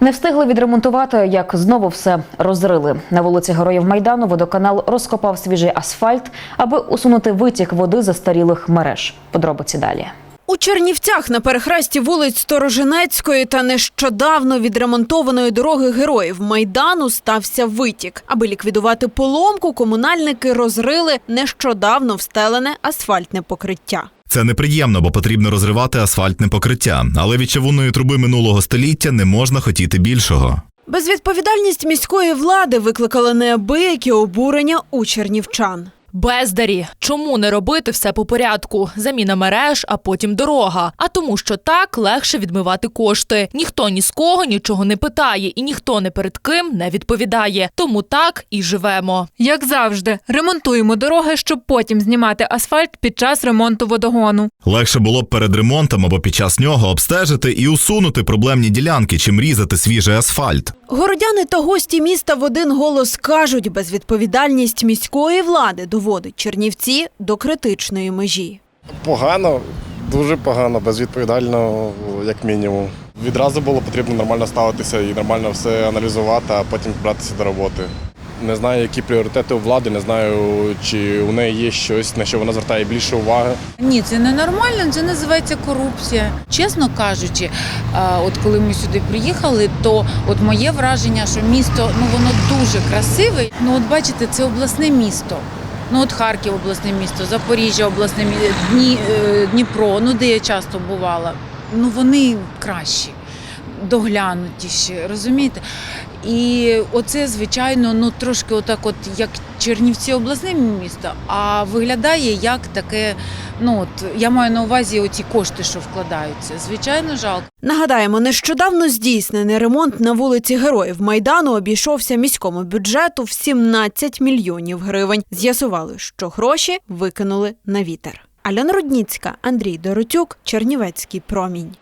Не встигли відремонтувати, як знову все розрили. На вулиці Героїв Майдану водоканал розкопав свіжий асфальт, аби усунути витік води застарілих мереж. Подробиці далі. У Чернівцях на перехресті вулиць Сторожинецької та нещодавно відремонтованої дороги героїв Майдану стався витік. Аби ліквідувати поломку, комунальники розрили нещодавно встелене асфальтне покриття. Це неприємно, бо потрібно розривати асфальтне покриття, але від чавунної труби минулого століття не можна хотіти більшого. Безвідповідальність міської влади викликала неабиякі обурення у чернівчан. Бездарі, чому не робити все по порядку? Заміна мереж, а потім дорога. А тому, що так легше відмивати кошти. Ніхто ні з кого нічого не питає, і ніхто не перед ким не відповідає. Тому так і живемо. Як завжди, ремонтуємо дороги, щоб потім знімати асфальт під час ремонту водогону. Легше було б перед ремонтом або під час нього обстежити і усунути проблемні ділянки, чим різати свіжий асфальт. Городяни та гості міста в один голос кажуть, безвідповідальність міської влади доводить Чернівці до критичної межі. Погано, дуже погано, безвідповідально, як мінімум. Відразу було потрібно нормально ставитися і нормально все аналізувати, а потім братися до роботи. Не знаю, які пріоритети у влади, не знаю, чи у неї є щось, на що вона звертає більше уваги. Ні, це не нормально, це називається корупція. Чесно кажучи, от коли ми сюди приїхали, то от моє враження, що місто ну воно дуже красиве. Ну от бачите, це обласне місто. Ну от Харків обласне місто, Запоріжжя обласне місто, Дні, е, Дніпро, ну де я часто бувала. Ну вони кращі, доглянутіші, розумієте? І оце, звичайно, ну трошки отак, от як Чернівці обласне місто, а виглядає як таке. Ну от я маю на увазі оці кошти, що вкладаються. Звичайно, жалко. Нагадаємо, нещодавно здійснений ремонт на вулиці Героїв Майдану обійшовся міському бюджету в 17 мільйонів гривень. З'ясували, що гроші викинули на вітер. Альона Рудніцька, Андрій Доротюк, Чернівецький промінь.